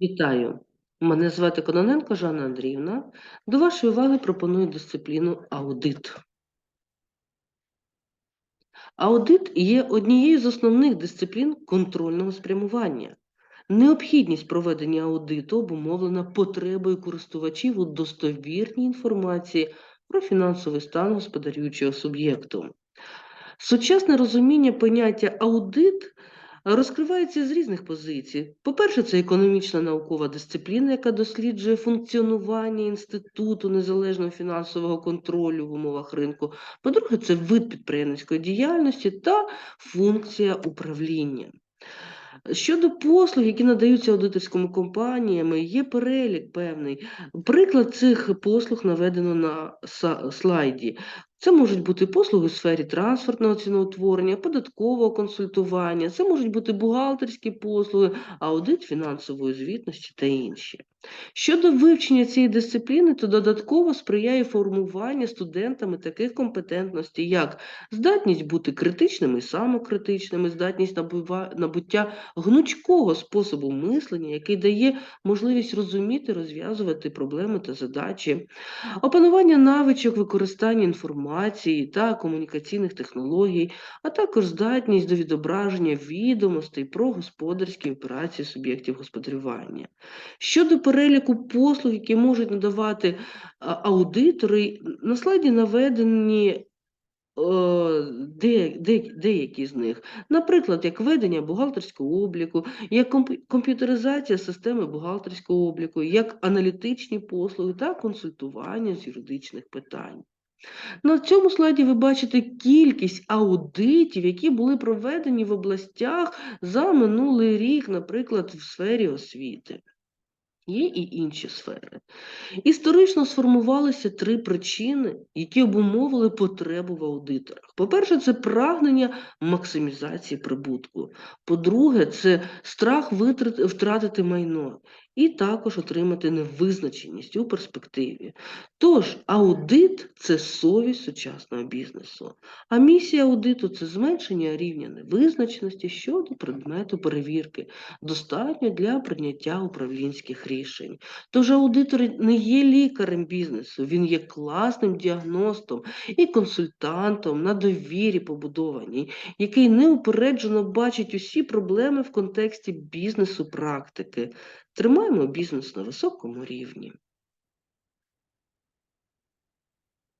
Вітаю! Мене звати Кононенко Жанна Андріївна. До вашої уваги пропоную дисципліну аудит. Аудит є однією з основних дисциплін контрольного спрямування. Необхідність проведення аудиту обумовлена потребою користувачів у достовірній інформації про фінансовий стан господарюючого суб'єкту. Сучасне розуміння поняття аудит розкривається з різних позицій. По-перше, це економічна наукова дисципліна, яка досліджує функціонування інституту незалежного фінансового контролю в умовах ринку. По-друге, це вид підприємницької діяльності та функція управління. Щодо послуг, які надаються аудиторськими компаніями, є перелік певний. Приклад цих послуг наведено на слайді. Це можуть бути послуги у сфері трансфертного ціноутворення, податкового консультування, це можуть бути бухгалтерські послуги, аудит фінансової звітності та інші. Щодо вивчення цієї дисципліни, то додатково сприяє формуванню студентами таких компетентностей, як здатність бути критичними і самокритичними, здатність набуття гнучкого способу мислення, який дає можливість розуміти, розв'язувати проблеми та задачі, опанування навичок використання інформації та комунікаційних технологій, а також здатність до відображення відомостей про господарські операції суб'єктів господарювання. Щодо переліку послуг, які можуть надавати аудитори, на слайді наведені е, де, де, деякі з них. Наприклад, як ведення бухгалтерського обліку, як комп'ютеризація системи бухгалтерського обліку, як аналітичні послуги та консультування з юридичних питань. На цьому слайді ви бачите кількість аудитів, які були проведені в областях за минулий рік, наприклад, в сфері освіти. Є і інші сфери. Історично сформувалися три причини, які обумовили потребу в аудиторах. По-перше, це прагнення максимізації прибутку. По-друге, це страх втратити майно і також отримати невизначеність у перспективі. Тож, аудит це совість сучасного бізнесу. А місія аудиту це зменшення рівня невизначеності щодо предмету перевірки, достатньо для прийняття управлінських рішень. Тож аудитор не є лікарем бізнесу, він є класним діагностом і консультантом на довірі побудованій, який неупереджено бачить усі проблеми в контексті бізнесу практики. Тримаємо бізнес на високому рівні.